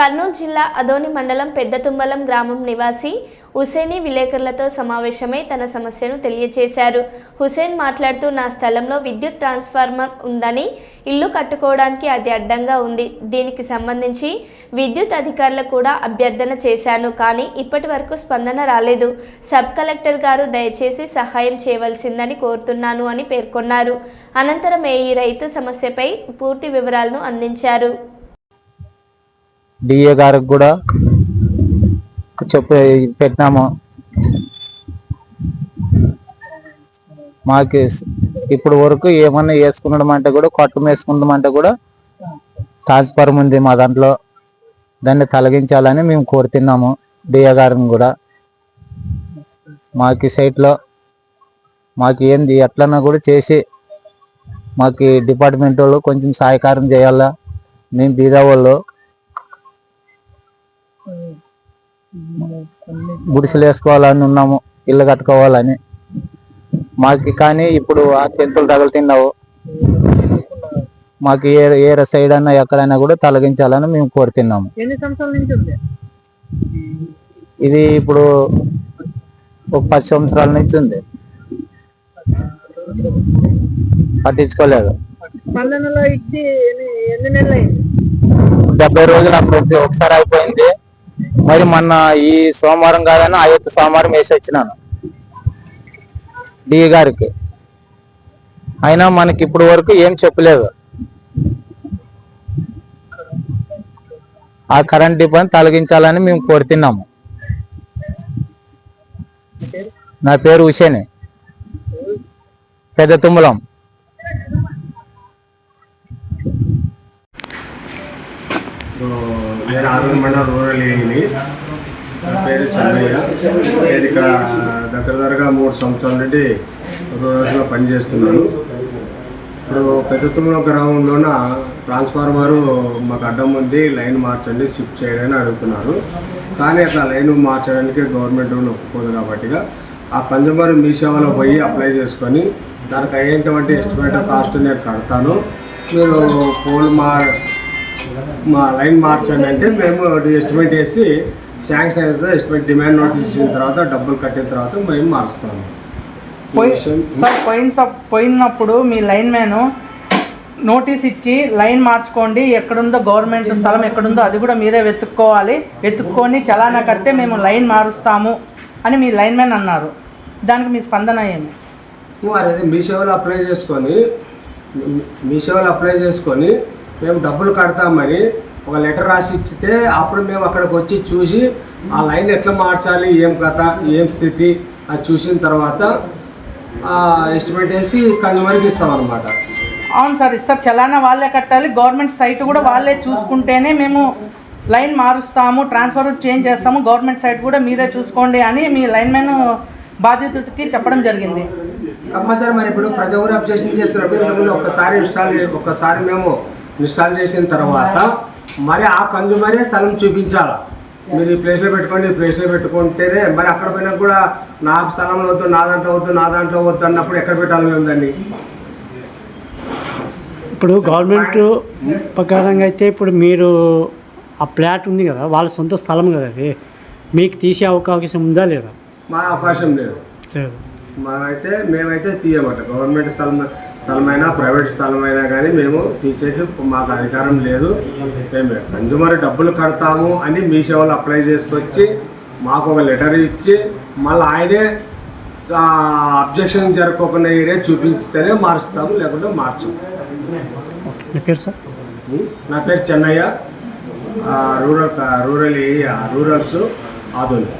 కర్నూలు జిల్లా అదోని మండలం పెద్దతుంబలం గ్రామం నివాసి హుసేని విలేకరులతో సమావేశమై తన సమస్యను తెలియజేశారు. హుసేన్ మాట్లాడుతూ నా స్థలంలో విద్యుత్ ట్రాన్స్ఫార్మర్ ఉందని ఇల్లు కట్టుకోవడానికి అది అడ్డంగా ఉంది. దీనికి సంబంధించి విద్యుత్ అధికారులకు కూడా అభ్యర్థన చేశాను కానీ ఇప్పటి వరకు స్పందన రాలేదు. సబ్ కలెక్టర్ గారు దయచేసి సహాయం చేయవలసిందని కోరుతున్నాను అని పేర్కొన్నారు. అనంతరం ఈ రైతు సమస్యపై పూర్తి వివరాలను అందించారు. డిఏ గారికి కూడా చెప్ప పెట్టినాము. మాకు ఇప్పుడు వరకు ఏమన్నా వేసుకున్నాం అంటే కూడా కొట్టం వేసుకుందాం అంటే కూడా ట్రాన్స్ఫార్మ్ ఉంది మా దాంట్లో. దాన్ని తొలగించాలని మేము కోరుతున్నాము డిఏ గారిని కూడా. మాకు సైట్లో మాకు ఏంది ఎట్లన్నా కూడా చేసి మాకు డిపార్ట్మెంట్ వాళ్ళు కొంచెం సహాయకారం చేయాలా. మేము బీదా వాళ్ళు గుడిసెలు వేసుకోవాలని ఉన్నాము ఇల్లు కట్టుకోవాలని. మాకు కానీ ఇప్పుడు ఆ తెంతులు తగులుతున్నావు మాకు ఏ ఏ సైడ్ అన్నా ఎక్కడైనా కూడా తొలగించాలని మేము కోరుతున్నాము. ఇది ఇప్పుడు ఒక పది సంవత్సరాల నుంచి ఉంది. పట్టించుకోలేదు. డెబ్బై రోజులు అప్పుడు ఒకసారి అయిపోయింది. మరి మొన్న ఈ సోమవారం కాదని ఆ యొక్క సోమవారం వేసి వచ్చినాను. డి గారికి. అయినా మనకి ఇప్పుడు వరకు ఏం చెప్పలేదు. ఆ కరెంట్ ఇబ్బంది తొలగించాలని మేము కోరుతున్నాము. నా పేరు హుసేనే పెద్ద తుమ్మలం. నేను ఆదరమండ రూరల్ ఏఈని. నా పేరు చెన్నయ్య. నేను ఇక్కడ దగ్గర దగ్గరగా మూడు సంవత్సరాల నుండి రూరల్స్లో పనిచేస్తున్నాను. ఇప్పుడు పెద్దతుమ్మల గ్రామంలోన ట్రాన్స్ఫార్మరు మాకు అడ్డం ఉంది లైన్ మార్చండి షిఫ్ట్ చేయడని అడుగుతున్నారు. కానీ అట్లా లైన్ మార్చడానికి గవర్నమెంట్ ఒప్పుకోదు కాబట్టిగా ఆ కన్జ్యూమర్ మీ సేవలో పోయి అప్లై చేసుకొని దానికి అయ్యేటువంటి ఎస్టిమేట్ కాస్ట్ నేను కడతాను. మీరు పోల్ మార్ మా లైన్ మార్చండి అంటే మేము ఎస్టిమేట్ వేసి శాంక్షన్ తర్వాత ఎస్టిమేట్ డిమాండ్ నోటీస్ ఇచ్చిన తర్వాత డబ్బులు కట్టిన తర్వాత మేము మారుస్తాము సార్ పోయిన పోయినప్పుడు మీ లైన్ మ్యాన్ నోటీస్ ఇచ్చి లైన్ మార్చుకోండి. ఎక్కడుందో గవర్నమెంట్ స్థలం ఎక్కడుందో అది కూడా మీరే వెతుక్కోవాలి. వెతుక్కొని చలానా కడితే మేము లైన్ మారుస్తాము అని మీ లైన్ మ్యాన్ అన్నారు. దానికి మీ స్పందన ఏమి మరి మీ సేవలో అప్లై చేసుకొని మీ సేవలో అప్లై చేసుకొని మేము డబ్బులు కడతామని ఒక లెటర్ రాసి ఇచ్చితే అప్పుడు మేము అక్కడికి వచ్చి చూసి ఆ లైన్ ఎట్లా మార్చాలి ఏం కథ ఏం స్థితి అది చూసిన తర్వాత ఎస్టిమేట్ వేసి కన్జ్యూమర్కి ఇస్తామన్నమాట. అవును సార్ ఇస్తారు. చలానా వాళ్ళే కట్టాలి. గవర్నమెంట్ సైట్ కూడా వాళ్ళే చూసుకుంటేనే మేము లైన్ మారుస్తాము ట్రాన్స్ఫర్ చేంజ్ చేస్తాము. గవర్నమెంట్ సైట్ కూడా మీరే చూసుకోండి అని మీ లైన్ మ్యాన్ బాధితుడికి చెప్పడం జరిగింది. కంపల్సరీ మరి ఇప్పుడు ప్రతి ఒక్కరు చేస్తున్నప్పుడు ఇంతకుముందు ఒక్కసారి ఇన్స్టాల్ ఒక్కసారి మేము ఇన్స్టాల్ చేసిన తర్వాత మరి ఆ కన్జ్యూమరే స్థలం చూపించాలి? మీరు ఈ ప్లేస్లో పెట్టుకోండి ఈ ప్లేస్లో పెట్టుకుంటేనే మరి అక్కడ పోయినా కూడా నా స్థలంలో వద్దు నా దాంట్లో వద్దు నా దాంట్లో వద్దు అన్నప్పుడు ఎక్కడ పెట్టాలి మేము దాన్ని ఇప్పుడు గవర్నమెంట్ ప్రకారంగా అయితే ఇప్పుడు మీరు ఆ ప్లాట్ ఉంది కదా వాళ్ళ సొంత స్థలం కదా అది. మీకు తీసే అవకాశం ఉందా లేదా? మా అవకాశం లేదు. లేదు. మాకైతే మేమైతే తీయమట. గవర్నమెంట్ స్థలం స్థలమైనా ప్రైవేట్ స్థలమైనా కానీ మేము తీసేకి మాకు అధికారం లేదు. మేము కన్జ్యూమర్ డబ్బులు కడతాము అని మీ సేవలు అప్లై చేసుకొచ్చి మాకు ఒక లెటర్ ఇచ్చి మళ్ళీ ఆయనే అబ్జెక్షన్ జరగకుండా ఏరియా చూపించితేనే మారుస్తాము లేకుంటే మార్చము. నా పేరు చెన్నయ్య. రూరల్ రూరల్ రూరల్స్ ఆధునిక